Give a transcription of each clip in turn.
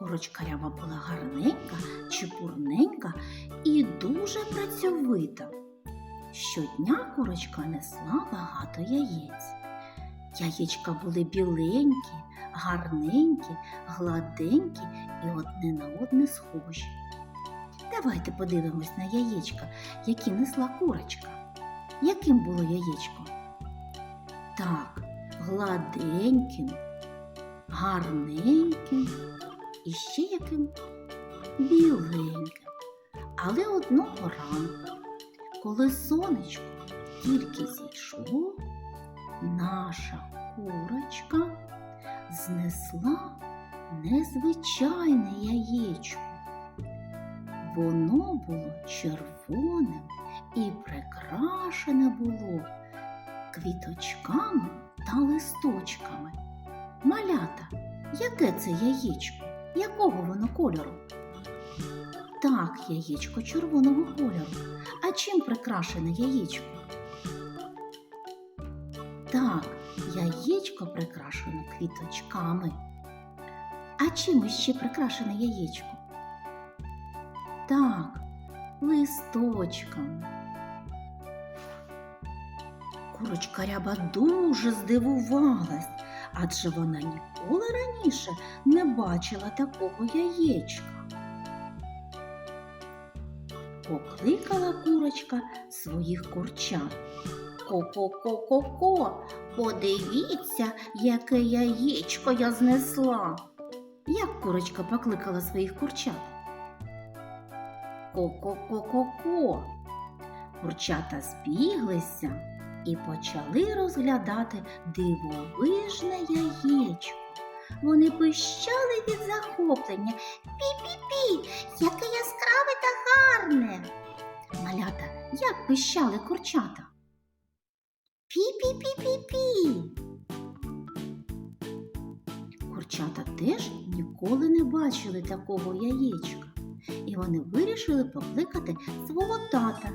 Курочка ряба була гарненька, чепурненька і дуже працьовита. Щодня курочка несла багато яєць. Яєчка були біленькі, гарненькі, гладенькі і одне на одне схожі. Давайте подивимось на яєчка, які несла курочка. Яким було яєчко? Так, гладеньким, гарненьким і ще яким біленьким. Але одного ранку, коли сонечко тільки зійшло, наша курочка знесла незвичайне яєчко. Воно було червоним і прикрашене було квіточками та листочками. Малята, яке це яєчко? Якого воно кольору? Так, яєчко червоного кольору. А чим прикрашене яєчко? Так, яєчко прикрашено квіточками. А чим ще прикрашене яєчко? Так, листочками. Курочка ряба дуже здивувалась, адже вона ніколи раніше не бачила такого яєчка. Покликала курочка своїх курчат. Ко-ко-ко-ко-ко, подивіться, яке яєчко я знесла. Як курочка покликала своїх курчат? Ко-ко-ко-ко-ко. Курчата збіглися і почали розглядати дивовижне яєчко. Вони пищали від захоплення. Пі-пі-пі, яке яскраве та гарне. Малята, як пищали курчата? Пі-пі-пі-пі-пі. Курчата теж ніколи не бачили такого яєчка, і вони вирішили покликати свого тата,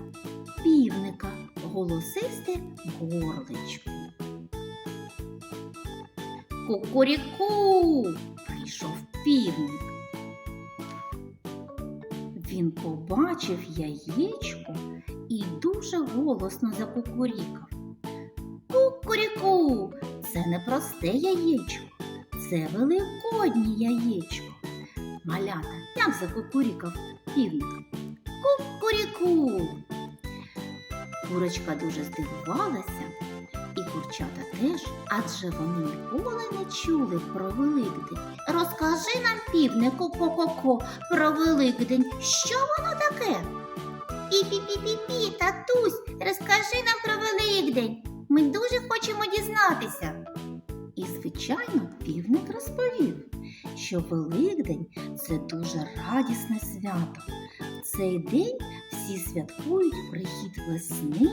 півника, голосисте горличко. Кукуріку! прийшов півник. Він побачив яєчко і дуже голосно закукурікав. Кукуріку! Це не просте яєчко, це великоднє яєчко. Малята, як закукурікав півник. Кукуріку! Курочка дуже здивувалася, і курчата теж, адже вони ніколи не чули про Великдень. Розкажи нам, півнику ко-ко-ко, про Великдень. Що воно таке? Пі-пі-пі-пі-пі, татусь, розкажи нам про Великдень. Ми дуже хочемо дізнатися. І, звичайно, півник розповів, що Великдень це дуже радісне свято. В цей день всі святкують прихід весни,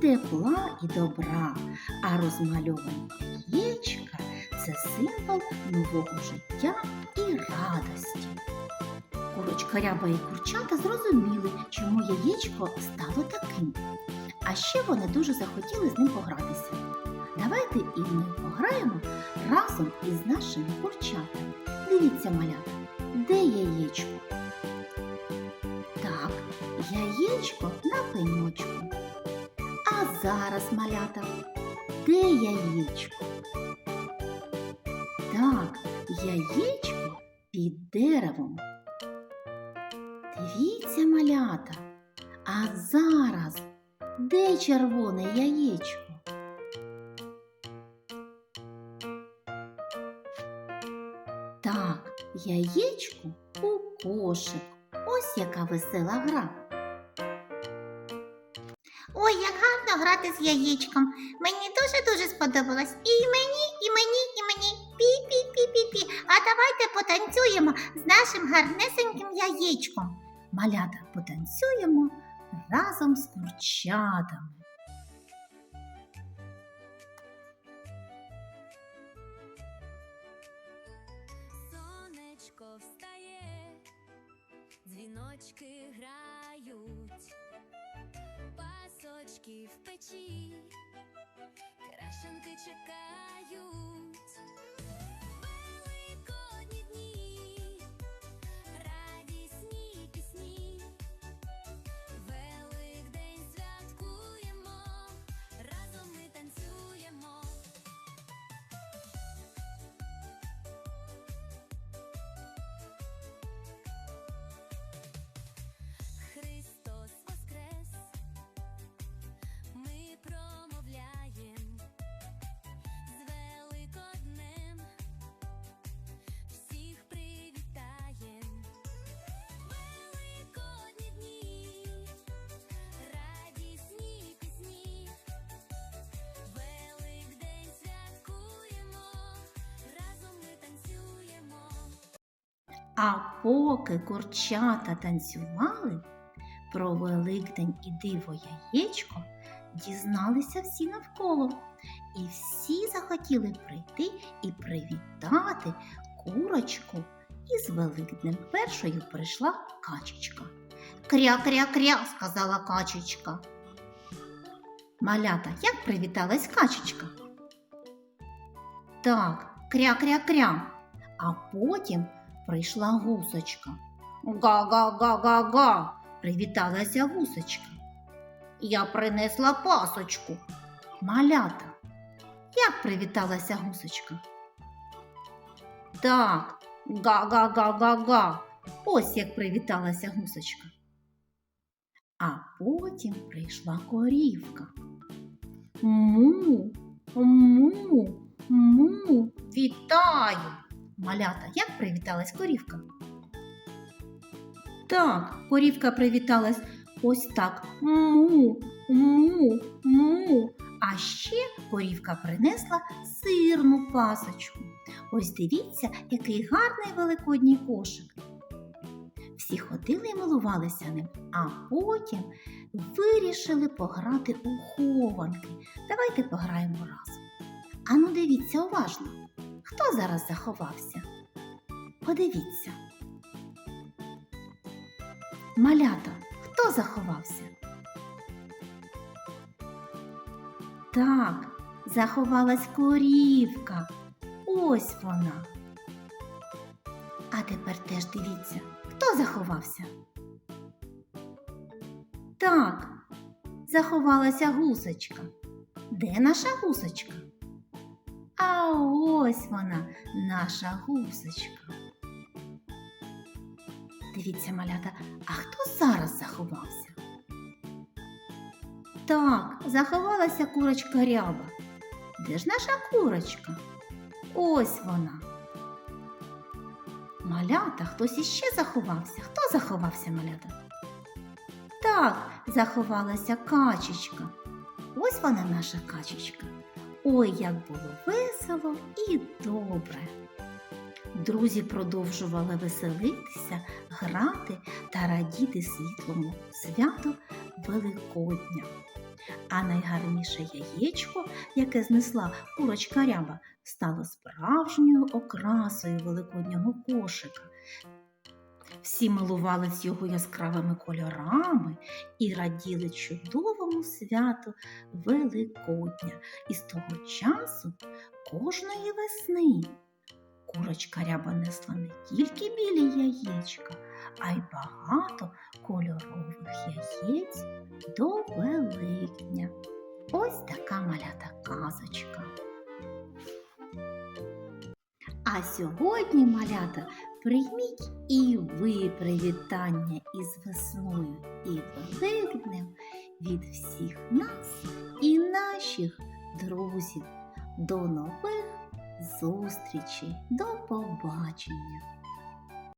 тепла і добра, а розмальовані яєчка це символ нового життя і радості. Курочка ряба і курчата зрозуміли, чому яєчко стало таким. А ще вони дуже захотіли з ним погратися. Давайте і ми пограємо разом із нашими курчатами. Дивіться, малята, де яєчко? Так, яєчко на пеньочку. А зараз, малята, де яєчко? Так, яєчко під деревом. Дивіться, малята, а зараз де червоне яєчко? Так, яєчко у кошик. Ось яка весела гра. Ой, як гарно грати з яєчком. Мені дуже-дуже сподобалось. І мені, і мені, і мені. Пі-пі-пі-пі-пі. А давайте потанцюємо з нашим гарнесеньким яєчком. Малята потанцюємо разом з курчатами. Сонечко встає, дзвіночки грають, пасочки в печі, крашенки чекають, великодні дні, А поки курчата танцювали, про Великдень і диво яєчко дізналися всі навколо, і всі захотіли прийти і привітати курочку. І з Великднем першою прийшла качечка. Кря-кря-кря, сказала качечка. Малята, як привіталась качечка? Так, кря-кря-кря. А потім прийшла гусочка. Га-га-га-га-га. Привіталася гусочка. Я принесла пасочку. Малята. Як привіталася гусочка? Так, га-га-га-га-га. Ось як привіталася гусочка. А потім прийшла корівка. Му, му, му, вітаю. Малята, як привіталась корівка? Так, корівка привіталась ось так. Му, му, му. А ще корівка принесла сирну пасочку. Ось дивіться, який гарний великодній кошик. Всі ходили і милувалися ним, а потім вирішили пограти у хованки. Давайте пограємо разом. Ану, дивіться уважно, хто зараз заховався? Подивіться. Малята, хто заховався? Так, заховалась корівка. Ось вона. А тепер теж дивіться, хто заховався? Так, заховалася гусочка. Де наша гусочка? А ось вона, наша гусочка. Дивіться, малята, а хто зараз заховався? Так, заховалася курочка ряба. Де ж наша курочка? Ось вона. Малята, хтось іще заховався. Хто заховався, малята? Так, заховалася качечка. Ось вона наша качечка. Ой, як було весело і добре. Друзі продовжували веселитися, грати та радіти світлому святу Великодня. А найгарніше яєчко, яке знесла курочка ряба, стало справжньою окрасою великоднього кошика. Всі милувались його яскравими кольорами і раділи чудовому святу Великодня. І з того часу кожної весни курочка ряба несла не тільки білі яєчка, а й багато кольорових яєць до Великдня. Ось така малята казочка. А сьогодні, малята, прийміть і ви привітання із весною і Великднем від всіх нас і наших друзів. До нових зустрічей, до побачення!